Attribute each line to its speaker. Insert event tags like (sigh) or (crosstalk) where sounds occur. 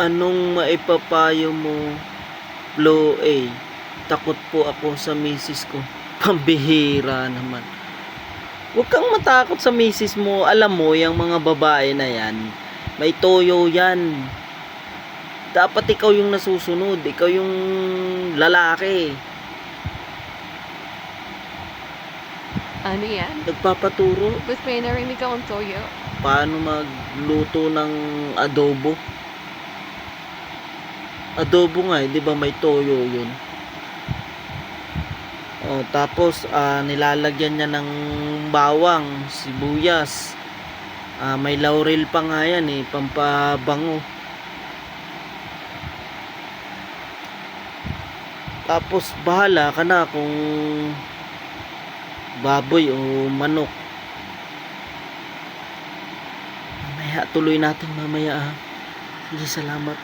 Speaker 1: Anong maipapayo mo, Flo A? Takot po ako sa misis ko. (laughs) Pambihira naman. Huwag kang matakot sa misis mo. Alam mo, yung mga babae na yan, may toyo yan. Dapat ikaw yung nasusunod. Ikaw yung lalaki.
Speaker 2: Ano yan?
Speaker 1: Nagpapaturo
Speaker 2: Ba't may narinig akong toyo?
Speaker 1: paano magluto ng adobo. Adobo nga, eh, 'di ba may toyo 'yun. Oh, tapos ah, nilalagyan niya ng bawang, sibuyas. Ah, may laurel pa nga yan eh, pampabango. Tapos bahala ka na kung baboy o manok. Mamaya, tuloy natin mamaya ah. Sige, salamat.